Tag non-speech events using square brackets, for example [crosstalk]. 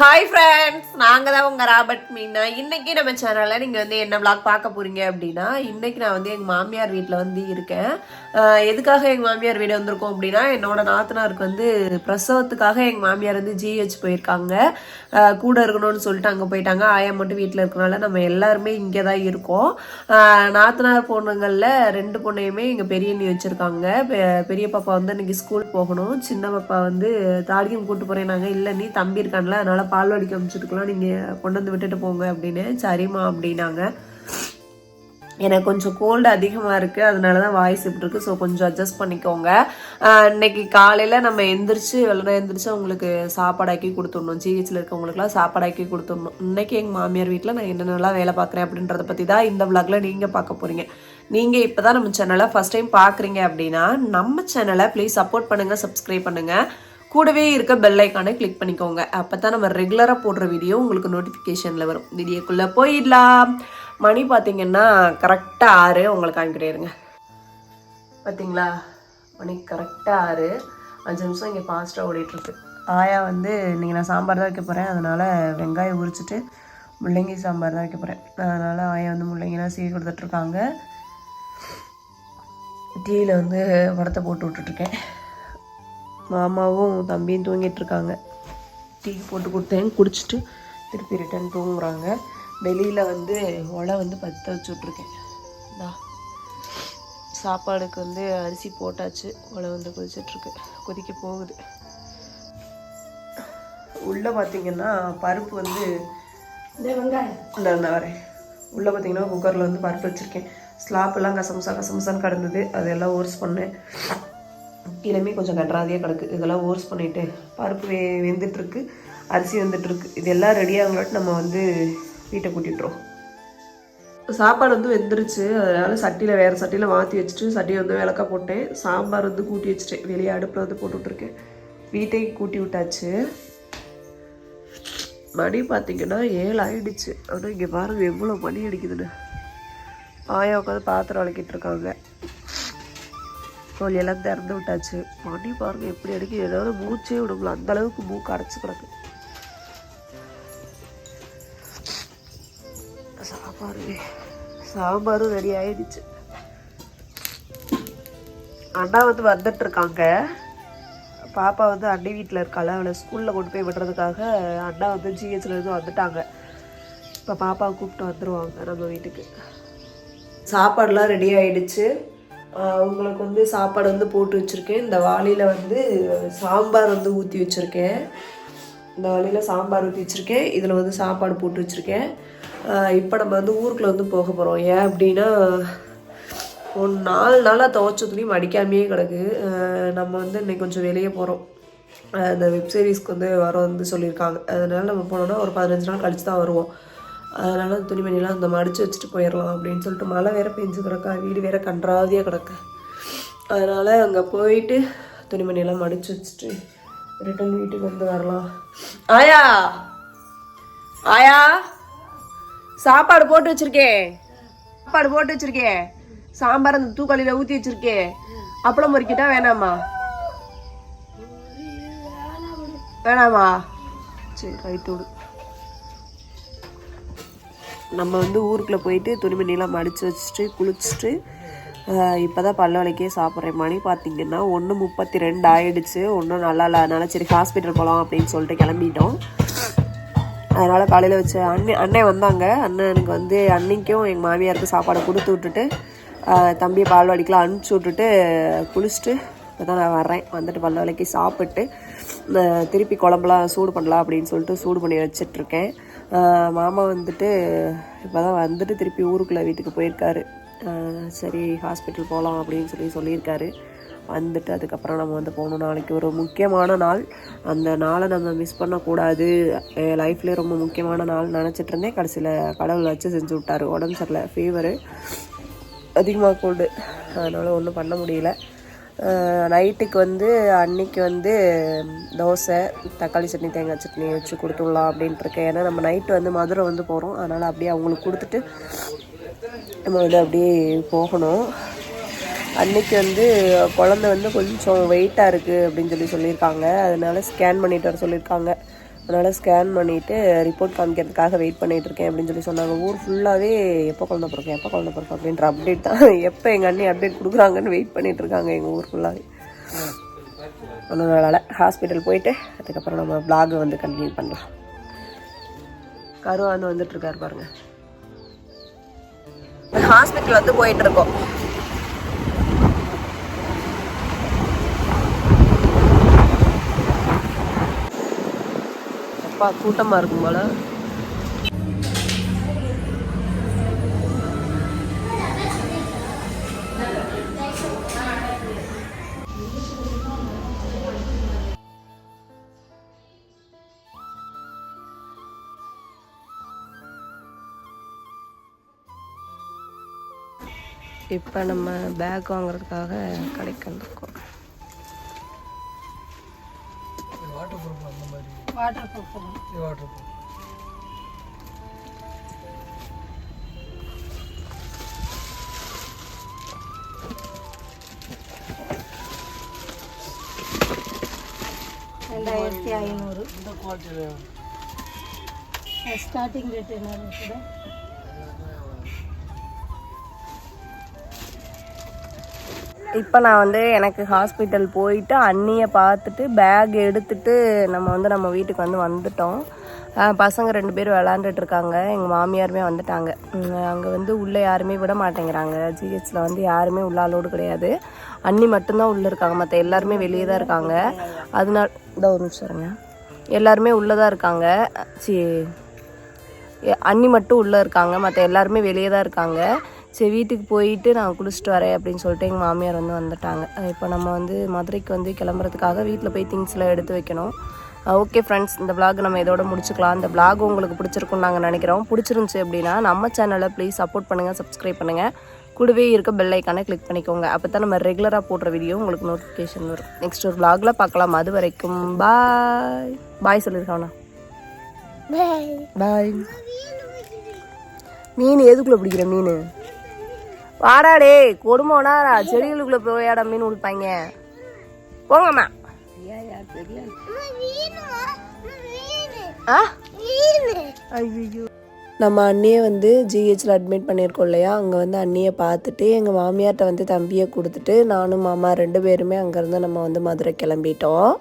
Hi friends நாங்கள் தான் உங்கள் ராபர்ட் மீனா. இன்றைக்கி நம்ம சேனலில் நீங்கள் வந்து என்ன விளாக் பார்க்க போகிறீங்க அப்படின்னா இன்றைக்கி நான் வந்து எங்கள் மாமியார் வீட்டில் வந்து இருக்கேன். எதுக்காக எங்கள் மாமியார் வீடு வந்திருக்கோம் அப்படின்னா என்னோட நாத்தனாருக்கு வந்து பிரசவத்துக்காக எங்கள் மாமியார் வந்து ஜிஹெச் போயிருக்காங்க. கூட இருக்கணும்னு சொல்லிட்டு அங்கே போயிட்டாங்க. ஆயா மட்டும் வீட்டில் இருக்கனால நம்ம எல்லாருமே இங்கே தான் இருக்கோம் நாத்தனார் பொண்ணுங்களில் ரெண்டு பொண்ணையுமே எங்கள் பெரியண்ணி வச்சுருக்காங்க. பெரிய பாப்பா வந்து இன்றைக்கி ஸ்கூல் போகணும். சின்ன பாப்பா வந்து தாடியம் கூப்பிட்டு போகிறேன் நாங்கள் இல்லை நீ தம்பி இருக்கான்ல அதனால் பால் வடிக்க அமைச்சிட்டுக்கலாம் நீங்கள் கொண்டு வந்து விட்டுட்டு போங்க அப்படின்னு சரிம்மா அப்படின்னாங்க. எனக்கு கொஞ்சம் கோல்டு அதிகமாக இருக்குது அதனால தான் வாய்ஸ் இப்படி இருக்குது ஸோ கொஞ்சம் அட்ஜஸ்ட் பண்ணிக்கோங்க. இன்னைக்கு காலையில் நம்ம எந்திரிச்சு வெள்ளன எந்திரிச்சு அவங்களுக்கு சாப்பாடாக்கி கொடுத்துடணும். ஜிஹெச்சில் இருக்கவங்களுக்குலாம் சாப்பாடாக்கி கொடுத்துடணும். இன்றைக்கி எங்கள் மாமியார் வீட்டில் நான் என்னென்னலாம் வேலை பார்க்குறேன் அப்படின்றத பற்றி தான் இந்த விளாகில் நீங்கள் பார்க்க போகிறீங்க நீங்கள் இப்போ தான் நம்ம சேனலை ஃபஸ்ட் டைம் பார்க்குறீங்க அப்படின்னா நம்ம சேனலை ப்ளீஸ் சப்போர்ட் பண்ணுங்கள் சப்ஸ்கிரைப் பண்ணுங்கள் கூடவே இருக்க பெல் ஐக்கானை கிளிக் பண்ணிக்கோங்க. அப்போ தான் நம்ம ரெகுலராக போடுற வீடியோ உங்களுக்கு நோட்டிஃபிகேஷனில் வரும். வீடியோக்குள்ளே போயிடலாம். மணி பார்த்தீங்கன்னா கரெக்டாக ஆறு. உங்களுக்கு காமிக்கிறேருங்க பார்த்தீங்களா மணி கரெக்டாக ஆறு. அஞ்சு நிமிஷம் இங்கே ஃபாஸ்ட்டாக ஓடிட்டுருக்கு. ஆயா வந்து இன்றைக்கி நான் சாம்பார் தான் வைக்க போகிறேன் அதனால் வெங்காயம் உரிச்சிட்டு முள்ளங்கி சாம்பார் தான் வைக்க போகிறேன் அதனால் ஆயா வந்து முள்ளங்கிலாம் சீவி கொடுத்துட்ருக்காங்க டீயில் வந்து படத்தை போட்டு விட்டுட்ருக்கேன் மாமாவும் தம்பியும் தூங்கிட்டு இருக்காங்க டீ போட்டு கொடுத்தேன். குடிச்சிட்டு திருப்பி ரிட்டர்ன் தூங்குறாங்க. வெளியில் வந்து ஒலை வந்து பற்ற வச்சு விட்ருக்கேன் இந்தா சாப்பாடுக்கு வந்து அரிசி போட்டாச்சு. ஒலை வந்து கொதிச்சிட்ருக்கு கொதிக்க போகுது. உள்ளே பார்த்தீங்கன்னா பருப்பு வந்து இந்த வரேன். உள்ளே பார்த்தீங்கன்னா குக்கரில் வந்து பருப்பு வச்சுருக்கேன். ஸ்லாப்பெல்லாம் கசமசா கசமசான்னு கிடந்தது. அதெல்லாம் ஓர்ஸ் பண்ணேன். இனிமே கொஞ்சம் கன்றாதியாக கிடக்கு. இதெல்லாம் ஓர்ஸ் பண்ணிவிட்டு பருப்பு வே வெந்துட்டுருக்கு அரிசி வெந்துட்டுருக்கு. இது எல்லாம் ரெடியாகலாட்டு நம்ம வந்து வீட்டை கூட்டிட்டுறோம். சாப்பாடு வந்து வெந்துருச்சு. அதனால் சட்டியில் வேறு சட்டியில் மாற்றி வச்சுட்டு சட்டியை வந்து விளக்க போட்டேன். சாம்பார் வந்து கூட்டி வச்சுட்டேன். வெளியே அடுப்பில் வந்து போட்டுட்ருக்கேன் வீட்டை கூட்டி விட்டாச்சு. மணி பார்த்திங்கன்னா ஏழு ஆகிடுச்சு ஆனால் இங்கே பாருங்கள் எவ்வளோ மணி அடிக்குதுன்னு. ஆயா உட்காந்து பாத்திரம் விளக்கிட்டு இருக்காங்க. தோழியெல்லாம் எல்லாம் திறந்து விட்டாச்சு. மணி பாருங்க எப்படி அடிக்குது. ஏதாவது மூச்சே விடுங்களா அந்த அளவுக்கு மூக்கு அடைச்சு கிடக்கு. சாப்பாடு சாம்பாரும் ரெடி ஆயிடுச்சு. அண்ணா வந்து வந்துட்டு இருக்காங்க. பாப்பா வந்து அண்ணி வீட்டில் இருக்காள். அவளை ஸ்கூலில் கொண்டு போய் விடுறதுக்காக அண்ணா வந்து ஜிஹெச்லேருந்து வந்துட்டாங்க. இப்போ பாப்பாவை கூப்பிட்டு வந்துடுவாங்க நம்ம வீட்டுக்கு. சாப்பாடெலாம் ரெடி ஆகிடுச்சு உங்களுக்கு வந்து சாப்பாடு வந்து போட்டு வச்சுருக்கேன். இந்த வாளியில் வந்து சாம்பார் வந்து ஊற்றி வச்சுருக்கேன். இந்த வாளியில் சாம்பார் ஊற்றி வச்சுருக்கேன். இதில் வந்து சாப்பாடு போட்டு வச்சுருக்கேன். இப்போ நம்ம வந்து ஊருக்குள்ளே வந்து போக போகிறோம் ஏன் அப்படின்னா ஒரு நாலு நாளாக துவைச்ச துணி மடிக்காமையே கிடக்கு. நம்ம வந்து இன்னைக்கு கொஞ்சம் வெளியே போகிறோம் அந்த வெப் சீரிஸ்க்கு வந்து வரோம் வந்து சொல்லியிருக்காங்க. அதனால் நம்ம போனோன்னா ஒரு பதினஞ்சு நாள் கழிச்சு தான் வருவோம். அதனால் அந்த துணிமணிலாம் அந்த மடித்து வச்சுட்டு போயிடலாம் அப்படின்னு சொல்லிட்டு மழை வேற பெஞ்சு கிடக்கா வீடு வேறு கன்றாவதியாக கிடக்கு. அதனால் அங்கே போயிட்டு துணிமணியெல்லாம் மடித்து வச்சுட்டு ரிட்டன் வீட்டுக்கு வந்து வரலாம். ஆயா! ஆயா! சாப்பாடு போட்டு வச்சிருக்கேன். சாப்பாடு போட்டு வச்சிருக்கேன். சாம்பார் அந்த தூக்காளியில் ஊற்றி வச்சிருக்கேன். அப்பளம் பொறிக்கிட்டா வேணாமா? வேணாமா? சரி ரைட்டு நம்ம வந்து ஊருக்குள்ளே போயிட்டு துணிமணிலாம் மடித்து வச்சுட்டு குளிச்சுட்டு இப்போ தான் பல்ல விளக்கே சாப்பிட்றேன். மணி பார்த்தீங்கன்னா ஒன்று முப்பத்தி ரெண்டு ஆயிடுச்சு. ஒன்றும் நல்லா இல்லாதனால சரி ஹாஸ்பிட்டல் போகலாம் அப்படின்னு சொல்லிட்டு கிளம்பிட்டோம். அதனால் காலையில் வச்சு அண்ணன் அண்ணன் வந்தாங்க. அண்ணனுக்கு வந்து அன்னைக்கும் எங்கள் மாமியாருக்கு சாப்பாடு கொடுத்து விட்டுட்டு தம்பியை பால்வாடிக்கெலாம் அனுப்பிச்சி விட்டுட்டு குளிச்சுட்டு இப்போ தான் நான் வர்றேன். வந்துட்டு பல்ல சாப்பிட்டு திருப்பி குழம்புலாம் சூடு பண்ணலாம் அப்படின்னு சொல்லிட்டு சூடு பண்ணி வச்சிட்ருக்கேன் மாமா வந்துட்டு இப்போ தான் வந்துட்டு திருப்பி ஊருக்குள்ளே வீட்டுக்கு போயிருக்காரு. சரி ஹாஸ்பிட்டல் போகலாம் அப்படின்னு சொல்லி சொல்லியிருக்காரு. வந்துட்டு அதுக்கப்புறம் நம்ம வந்து போகணும். நாளைக்கு ஒரு முக்கியமான நாள். அந்த நாளை நம்ம மிஸ் பண்ணக்கூடாது. லைஃப்லேயே ரொம்ப முக்கியமான நாள் நினச்சிட்டு இருந்தேன். கடைசியில் கடவுள் வச்சு செஞ்சு விட்டாரு. உடம்பு சரியில்லை ஃபீவரு அதிகமாக கோல்டு அதனால் ஒன்றும் பண்ண முடியல. நைட்டுக்கு வந்து அன்னைக்கு வந்து தோசை தக்காளி சட்னி தேங்காய் சட்னி வச்சு கொடுத்துடலாம் அப்படின்ட்டு இருக்கேன். ஏன்னா நம்ம நைட்டு வந்து மதுரை வந்து போகிறோம் அதனால் அப்படியே அவங்களுக்கு கொடுத்துட்டு நம்ம வந்து அப்படியே போகணும். அன்னைக்கு வந்து குழந்த வந்து கொஞ்சம் வெயிட்டாக இருக்குது அப்படின்னு சொல்லி சொல்லியிருக்காங்க. அதனால ஸ்கேன் பண்ணிட்டு வர சொல்லியிருக்காங்க. அதனால் ஸ்கேன் பண்ணிவிட்டு ரிப்போர்ட் காமிக்கிறதுக்காக வெயிட் பண்ணிகிட்டு இருக்கேன் அப்படின்னு சொல்லி சொன்னாங்க. ஊர் ஃபுல்லாகவே எப்போ குழந்த பிறக்கும் எப்போ குழந்த பிறக்கும் அப்படின்ற அப்டேட் தான். [laughs] எப்போ எங்கள் அண்ணி அப்டேட் கொடுக்குறாங்கன்னு வெயிட் பண்ணிகிட்டு இருக்காங்க எங்கள் ஊர் ஃபுல்லாகவே நாளால் ஹாஸ்பிட்டல் போயிட்டு அதுக்கப்புறம் நம்ம பிளாக் வந்து கண்டினியூ பண்ணலாம். கருவான்னு வந்துட்டுருக்காரு பாருங்கள் ஹாஸ்பிட்டல் வந்து போயிட்டு அப்பா கூட்டமாக இருக்கும் போல. இப்போ நம்ம பேக் வாங்குறதுக்காக கடைக்கு வந்திருக்கோம். வாட்டர் ப்ரூஃப் அந்த மாதிரி வாட்டர் ப்ரூஃப் இது வாட்டர் ப்ரூஃப் ரெண்டாயிரத்தி ஐநூறு இந்த குவாலிட்டியில் ஸ்டார்டிங் ரேட் என்ன இருக்குது இப்போ நான் வந்து எனக்கு ஹாஸ்பிட்டல் போயிட்டு அண்ணியை பார்த்துட்டு பேக் எடுத்துட்டு நம்ம வந்து நம்ம வீட்டுக்கு வந்து வந்துட்டோம். பசங்க ரெண்டு பேரும் விளாண்டுட்டு இருக்காங்க. எங்கள் மாமியாருமே வந்துட்டாங்க. அங்கே வந்து உள்ளே யாருமே விட மாட்டேங்கிறாங்க. ஜிஹெச்சில் வந்து யாருமே உள்ள அலோடு கிடையாது. அண்ணி மட்டும்தான் உள்ளே இருக்காங்க. மற்ற எல்லாருமே வெளியே தான் இருக்காங்க. அதனால இந்த ஒரு நிமிஷம் இருங்க. எல்லாருமே உள்ளே தான் இருக்காங்க. சி அண்ணி மட்டும் உள்ளே இருக்காங்க. மற்ற எல்லாருமே வெளியே தான் இருக்காங்க. சரி வீட்டுக்கு போயிட்டு நான் குளிச்சுட்டு வரேன் அப்படின்னு சொல்லிட்டு எங்கள் மாமியார் வந்து வந்துட்டாங்க. இப்போ நம்ம வந்து மதுரைக்கு வந்து கிளம்புறதுக்காக வீட்டில் போய் திங்ஸ்லாம் எடுத்து வைக்கணும். ஓகே ஃப்ரெண்ட்ஸ் இந்த vlog நம்ம இதோட முடிச்சுக்கலாம். இந்த vlog உங்களுக்கு பிடிச்சிருக்கும்னு நாங்கள் நினைக்கிறோம். பிடிச்சிருந்துச்சி அப்படின்னா நம்ம சேனலை ப்ளீஸ் சப்போர்ட் பண்ணுங்கள் சப்ஸ்கிரைப் பண்ணுங்கள் கூடவே இருக்க பெல் ஐக்கானை கிளிக் பண்ணிக்கோங்க. அப்போ தான் நம்ம ரெகுலராக போடுற வீடியோ உங்களுக்கு நோட்டிஃபிகேஷன் வரும். நெக்ஸ்ட் ஒரு vlogல பார்க்கலாம். அது வரைக்கும் பாய் பாய் சொல்லியிருக்காண்ணா பாய் மீன் எதுக்குள்ள பிடிக்கிற மீன்? வாடாடே கொடுமோனா செடிகளுக்குள்ள போயாடா மீன் உடுப்பாங்க போங்கம்மா. ஐயோ நம்ம அண்ணியை வந்து ஜிஹெச்சில் அட்மிட் பண்ணியிருக்கோம் இல்லையா? அங்கே வந்து அண்ணியை பார்த்துட்டு எங்கள் மாமியார்கிட்ட வந்து தம்பியை கொடுத்துட்டு நானும் மாமா ரெண்டு பேருமே அங்கேருந்து நம்ம வந்து மதுரை கிளம்பிட்டோம்.